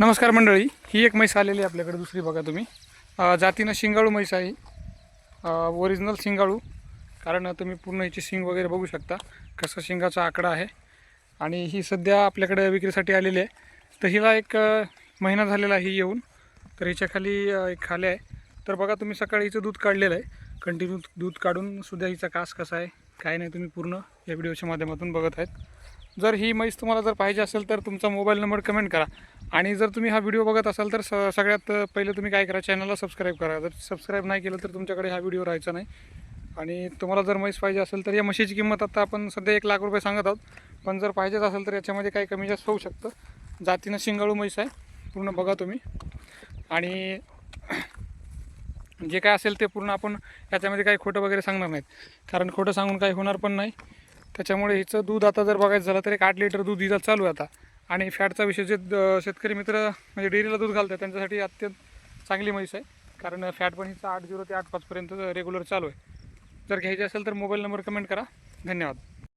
नमस्कार मंडळी ही एक म्हैस आलेली आहे आपल्याकडे दुसरी बघा तुम्ही. जातीनं शिंगाळू म्हैस आहे ओरिजिनल शिंगाळू कारण तुम्ही पूर्ण हिची शिंग वगैरे बघू शकता कसं शिंगाचा आकडा आहे. आणि ही सध्या आपल्याकडे विक्रीसाठी आलेली आहे. तर हिला एक महिना झालेला आहे ही येऊन. तर हिच्या खाली एक खाले आहे. तर बघा तुम्ही सकाळी हिचं दूध काढलेलं आहे. कंटिन्यू दूध काढून सुद्धा हिचा कास कसा आहे काय नाही तुम्ही पूर्ण या व्हिडिओच्या माध्यमातून बघत आहेत. जर ही म्हैस तुम्हाला जर पाहिजे असेल तर तुमचा मोबाईल नंबर कमेंट करा. आणि जर तुम्ही हा व्हिडिओ बघत असाल तर स सगळ्यात पहिले तुम्ही काय करा चॅनलला सबस्क्राईब करा. जर सबस्क्राईब नाही केलं तर तुमच्याकडे हा व्हिडिओ राहायचा नाही. आणि तुम्हाला जर म्हैस पाहिजे असेल तर या म्हशीची किंमत आता आपण सध्या एक लाख रुपये सांगत आहोत. पण जर पाहिजेच असेल तर याच्यामध्ये काही कमी जास्त होऊ शकतं. जातीनं शिंगाळू म्हैस आहे. पूर्ण बघा तुम्ही. आणि जे काय असेल ते पूर्ण आपण याच्यामध्ये काही खोटं वगैरे सांगणार नाहीत. कारण खोटं सांगून काही होणार पण नाही. त्याच्यामुळे हिचं दूध आता जर बघायचं झालं तर एक आठ लिटर दूध हिचं चालू आहे आता. आणि फॅटचा विषय जे द- शेतकरी मित्र म्हणजे डेअरीला दूध घालतात त्यांच्यासाठी अत्यंत चांगली म्हैस आहे. कारण फॅट पण हिचं आठ झिरो ते आठ पाचपर्यंत रेग्युलर चालू आहे. जर घ्यायची असेल तर मोबाईल नंबर कमेंट करा. धन्यवाद.